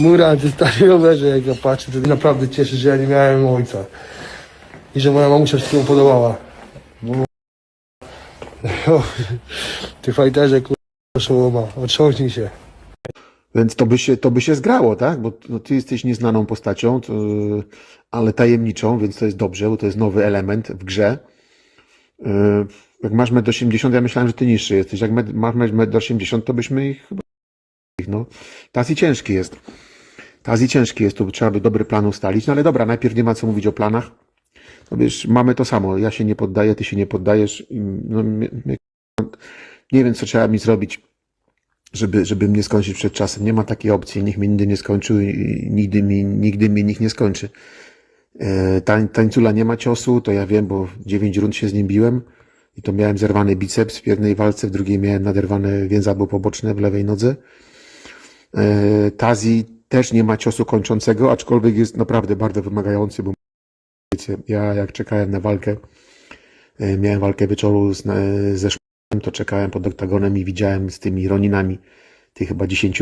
Murat jest stary rowerze, jak ja patrzę, to naprawdę cieszę, że ja nie miałem ojca. I że moja mamusia wszystkiemu podobała. Bo... O, ty fajterze, kurwa, szołoma, otrząśnij się. Więc to by się, to by się zgrało, tak? Bo no, ty jesteś nieznaną postacią, to, ale tajemniczą, więc to jest dobrze, bo to jest nowy element w grze. Yy, Jak masz 1,80 m, ja myślałem, że ty niższy jesteś. Jak masz 1,80 m, to byśmy ich chyba. No, Tazi ciężki jest. Tazi ciężki jest, tu trzeba by dobry plan ustalić. No ale dobra, najpierw nie ma co mówić o planach. No wiesz, mamy to samo. Ja się nie poddaję, ty się nie poddajesz. i, No, nie wiem, co trzeba mi zrobić żeby, żeby mnie skończyć przed czasem. Nie ma takiej opcji. Nikt mnie nigdy nie skończył i nigdy mi, nigdy mnie nikt nie skończy. E, tań, tańcula nie ma ciosu, to ja wiem, bo 9 rund się z nim biłem i to miałem zerwany biceps w jednej walce, w drugiej miałem naderwane więzadło poboczne w lewej nodze. E, Tazi też nie ma ciosu kończącego, aczkolwiek jest naprawdę bardzo wymagający, bo wiecie, ja jak czekałem na walkę, e, miałem walkę wieczoru z, ze to czekałem pod oktagonem i widziałem z tymi Roninami tych chyba 10